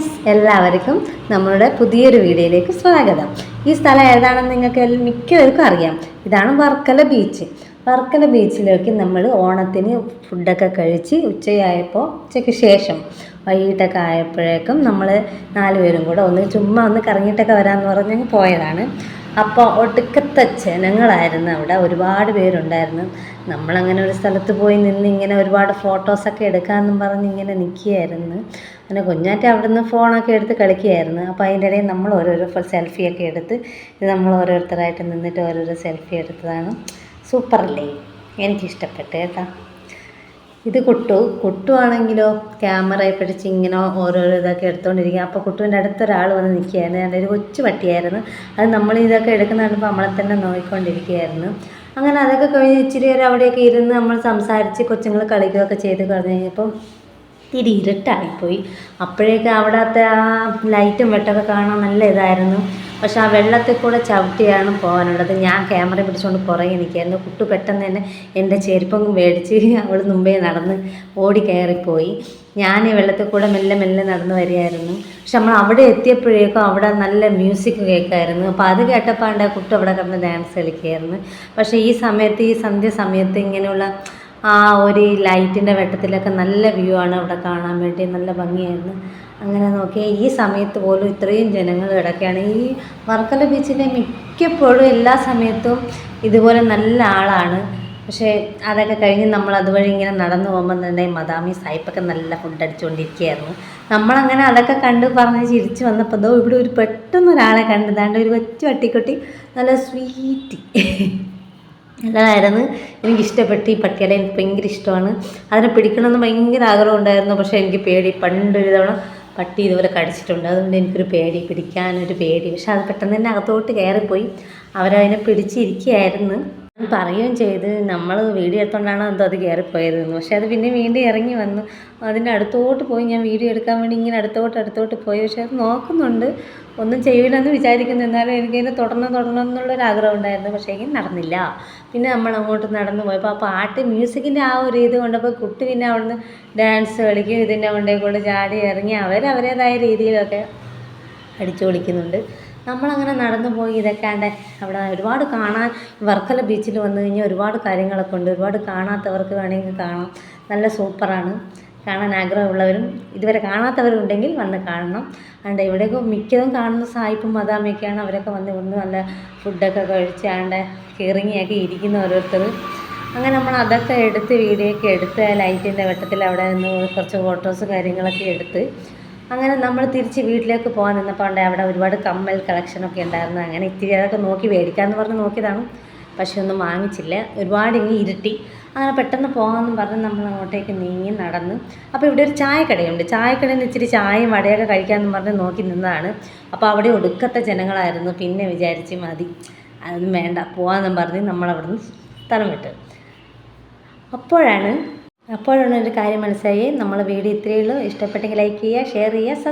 Friends എല്ലാവർക്കും നമ്മളുടെ പുതിയൊരു വീഡിയോയിലേക്ക് സ്വാഗതം. ഈ സ്ഥലം ഏതാണെന്ന് നിങ്ങൾക്ക് മിക്കവർക്കും അറിയാം. ഇതാണ് വർക്കല ബീച്ച് വർക്കല ബീച്ചിലേക്ക് നമ്മൾ ഓണത്തിന് ഫുഡൊക്കെ കഴിച്ച് ഉച്ചയായപ്പോൾ ഉച്ചയ്ക്ക് ശേഷം വൈകിട്ടൊക്കെ ആയപ്പോഴേക്കും നമ്മൾ നാലുപേരും കൂടെ ഒന്ന് ചുമ്മാ ഒന്ന് കറങ്ങിയിട്ടൊക്കെ വരാമെന്ന് പറഞ്ഞ് പോയതാണ്. അപ്പോൾ ഒടുക്കത്തെ ജനങ്ങളായിരുന്നു അവിടെ. ഒരുപാട് പേരുണ്ടായിരുന്നു. നമ്മളങ്ങനെ ഒരു സ്ഥലത്ത് പോയി നിന്ന് ഇങ്ങനെ ഒരുപാട് ഫോട്ടോസൊക്കെ എടുക്കാമെന്നും പറഞ്ഞ് ഇങ്ങനെ നിൽക്കുകയായിരുന്നു. അങ്ങനെ കുഞ്ഞാറ്റ അവിടെ നിന്ന് ഫോണൊക്കെ എടുത്ത് കളിക്കുകയായിരുന്നു. അപ്പോൾ അതിന്റെ ഇടയിൽ നമ്മൾ ഓരോരോ സെൽഫിയൊക്കെ എടുത്ത് നമ്മൾ ഓരോരുത്തരായിട്ട് നിന്നിട്ട് ഓരോരോ സെൽഫി എടുത്തതാണ്. സൂപ്പറല്ലേ എനിക്കിഷ്ടപ്പെട്ടു കേട്ടോ. ഇത് കുട്ടു. കുട്ടു ആണെങ്കിലോ ക്യാമറയെ പിടിച്ച് ഇങ്ങനെ ഓരോരോ ഇതൊക്കെ എടുത്തുകൊണ്ടിരിക്കുക അപ്പോൾ കുട്ടുവിന്റെ അടുത്തൊരാൾ വന്ന് നിൽക്കുകയായിരുന്നു. അതിന്റെ ഒരു കൊച്ചു പട്ടിയായിരുന്നു. അത് നമ്മൾ ഇതൊക്കെ എടുക്കുന്ന കണ്ടപ്പോൾ നമ്മളെ തന്നെ നോക്കിക്കൊണ്ടിരിക്കുകയായിരുന്നു. അങ്ങനെ അതൊക്കെ കഴിഞ്ഞ് ഇച്ചിരി നേരം അവിടെയൊക്കെ ഇരുന്ന് നമ്മൾ സംസാരിച്ച് കൊച്ചുങ്ങൾ കളിക്കുകയൊക്കെ ചെയ്ത് കഴിഞ്ഞ് കഴിഞ്ഞപ്പം തിരി ഇരുട്ടായിപ്പോയി. അപ്പോഴേക്കും അവിടത്തെ ആ ലൈറ്റും വെട്ടമൊക്കെ കാണാൻ നല്ല ഇതായിരുന്നു. പക്ഷെ ആ വെള്ളത്തിൽ കൂടെ ചവിട്ടിയാണ് പോകാനുള്ളത്. ഞാൻ ക്യാമറ പിടിച്ചുകൊണ്ട് പുറകെ നിൽക്കുകയായിരുന്നു. കുട്ടു പെട്ടെന്ന് തന്നെ എന്റെ ചെരുപ്പം മേടിച്ച് അവൾ മുമ്പേ നടന്ന് ഓടി കയറിപ്പോയി. ഞാൻ ഈ വെള്ളത്തിൽ കൂടെ മെല്ലെ മെല്ലെ നടന്ന് വരികയായിരുന്നു. പക്ഷെ നമ്മൾ അവിടെ എത്തിയപ്പോഴേക്കും അവിടെ നല്ല മ്യൂസിക് കേൾക്കായിരുന്നു അപ്പോൾ അത് കേട്ടപ്പോൾ എന്റെ കുട്ടി അവിടെ കിടന്ന് ഡാൻസ് കളിക്കുകയായിരുന്നു. പക്ഷേ ഈ സമയത്ത് ഈ സന്ധ്യ സമയത്ത് ഇങ്ങനെയുള്ള ആ ഒരു ലൈറ്റിന്റെ വെട്ടത്തിലൊക്കെ നല്ല വ്യൂ ആണ് അവിടെ കാണാൻ വേണ്ടി. നല്ല ഭംഗിയായിരുന്നു. അങ്ങനെ നോക്കിയാൽ ഈ സമയത്ത് പോലും ഇത്രയും ജനങ്ങൾ കിടക്കുകയാണ്. ഈ വർക്കല ബീച്ചിലെ മിക്കപ്പോഴും എല്ലാ സമയത്തും ഇതുപോലെ നല്ല ആളാണ്. പക്ഷേ അതൊക്കെ കഴിഞ്ഞ് നമ്മൾ അതുവഴി ഇങ്ങനെ നടന്നു പോകുമ്പോൾ തന്നെ മദാമി സായിപ്പൊക്കെ നല്ല ഫുഡ് അടിച്ചുകൊണ്ടിരിക്കുകയായിരുന്നു. നമ്മളങ്ങനെ അതൊക്കെ കണ്ട് പറഞ്ഞ് ചിരിച്ച് വന്നപ്പോൾ ഇതോ ഇവിടെ ഒരു പെട്ടെന്ന് ഒരാളെ കണ്ടതാണ്ട് ഒരു കൊച്ചു പട്ടിക്കുട്ടി നല്ല സ്വീറ്റ്. നല്ലതായിരുന്നു. എനിക്ക് ഇഷ്ടപ്പെട്ടു ഈ പട്ടികളെ എനിക്ക് ഭയങ്കര ഇഷ്ടമാണ്. അതിനെ പിടിക്കണമെന്ന് ഭയങ്കര ആഗ്രഹം ഉണ്ടായിരുന്നു. പക്ഷേ എനിക്ക് പേടി. പണ്ടൊരു തവണ പട്ടി ഇതുപോലെ കടിച്ചിട്ടുണ്ട്. അതുകൊണ്ട് എനിക്കൊരു പേടി പിടിക്കാനൊരു പേടി. പക്ഷെ അത് പെട്ടെന്ന് തന്നെ അകത്തോട്ട് കയറിപ്പോയി. അവരതിനെ പിടിച്ചിരിക്കുകയായിരുന്നു. പറയുകയും ചെയ്ത് നമ്മൾ വീഡിയോ എടുത്തോണ്ടാണ് എന്തോ അത് കയറിപ്പോയതെന്ന് പക്ഷെ അത് പിന്നെ വീണ്ടും ഇറങ്ങി വന്നു. അതിന്റെ അടുത്തോട്ട് പോയി ഞാൻ വീഡിയോ എടുക്കാൻ വേണ്ടി ഇങ്ങനെ അടുത്തോട്ട് അടുത്തോട്ട് പോയി. പക്ഷെ അത് നോക്കുന്നുണ്ട്. ഒന്നും ചെയ്യില്ലെന്ന് വിചാരിക്കുന്നു. എന്നാലും എനിക്കതിനെ തുടർന്ന് തുടരണം എന്നുള്ളൊരു ആഗ്രഹം ഉണ്ടായിരുന്നു. പക്ഷേ എങ്കിൽ നടന്നില്ല. പിന്നെ നമ്മൾ അങ്ങോട്ട് നടന്നു പോയപ്പോൾ ആ പാട്ട് മ്യൂസിക്കിന്റെ ആ ഒരു ഇത് കൊണ്ടപ്പോൾ കുട്ടി പിന്നെ അവിടുന്ന് ഡാൻസ് കളിക്കും ഇതിന്റെ കൊണ്ടേ കൊണ്ട് ചാടി ഇറങ്ങി. അവർ അവരുടേതായ രീതിയിലൊക്കെ അടിച്ചു പൊളിക്കുന്നുണ്ട് നമ്മളങ്ങനെ നടന്നു പോയി ഇതൊക്കെ ആണ്ട് അവിടെ ഒരുപാട് കാണാൻ വർക്കല ബീച്ചിൽ വന്നു കഴിഞ്ഞാൽ ഒരുപാട് കാര്യങ്ങളൊക്കെ ഉണ്ട്. ഒരുപാട് കാണാത്തവർക്ക് വേണമെങ്കിൽ കാണാം. നല്ല സൂപ്പറാണ്. കാണാൻ ആഗ്രഹമുള്ളവരും ഇതുവരെ കാണാത്തവരുണ്ടെങ്കിൽ വന്ന് കാണണം. അതുകൊണ്ട് ഇവിടെയൊക്കെ മിക്കതും കാണുന്ന സായിപ്പും മദാമയൊക്കെയാണ് അവരൊക്കെ വന്ന് വന്ന് നല്ല ഫുഡൊക്കെ കഴിച്ച് ആണ്ട് കീറിങ്ങിയൊക്കെ ഇരിക്കുന്ന ഓരോരുത്തർ. അങ്ങനെ നമ്മൾ അതൊക്കെ എടുത്ത് വീഡിയോ ഒക്കെ എടുത്ത് ലൈറ്റിന്റെ വെട്ടത്തിൽ അവിടെ നിന്ന് കുറച്ച് ഫോട്ടോസ് കാര്യങ്ങളൊക്കെ എടുത്ത് അങ്ങനെ നമ്മൾ തിരിച്ച് വീട്ടിലേക്ക് പോകാൻ നിന്നപ്പോൾ ഉണ്ട് അവിടെ ഒരുപാട് കമ്മൽ കളക്ഷനൊക്കെ ഉണ്ടായിരുന്നു. അങ്ങനെ ഇത്തിരി അതൊക്കെ നോക്കി മേടിക്കാമെന്ന് പറഞ്ഞ് നോക്കിയതാണ്. പക്ഷെ ഒന്നും വാങ്ങിച്ചില്ല. ഒരുപാട് ഇങ്ങനെ ഇരുട്ടി. അങ്ങനെ പെട്ടെന്ന് പോകാമെന്ന് പറഞ്ഞ് നമ്മൾ അങ്ങോട്ടേക്ക് നീങ്ങി നടന്ന്. അപ്പോൾ ഇവിടെ ഒരു ചായക്കടയുണ്ട്. ചായക്കടയിൽ ഇച്ചിരി ചായയും വടയൊക്കെ കഴിക്കാമെന്ന് പറഞ്ഞ് നോക്കി നിന്നതാണ്. അപ്പോൾ അവിടെ ഒടുക്കത്തെ ജനങ്ങളായിരുന്നു. പിന്നെ വിചാരിച്ച് മതി. അതൊന്നും വേണ്ട. പോകാമെന്നും പറഞ്ഞ് നമ്മളവിടുന്ന് സ്ഥലം വിട്ട്. അപ്പോഴാണ് അപ്പോഴാണ് ഒരു കാര്യം മനസ്സിലായി. നമ്മൾ വീഡിയോ ഇത്രയേ ഉള്ളൂ. ഇഷ്ടപ്പെട്ടെങ്കിൽ ലൈക്ക് ചെയ്യുക ഷെയർ ചെയ്യുക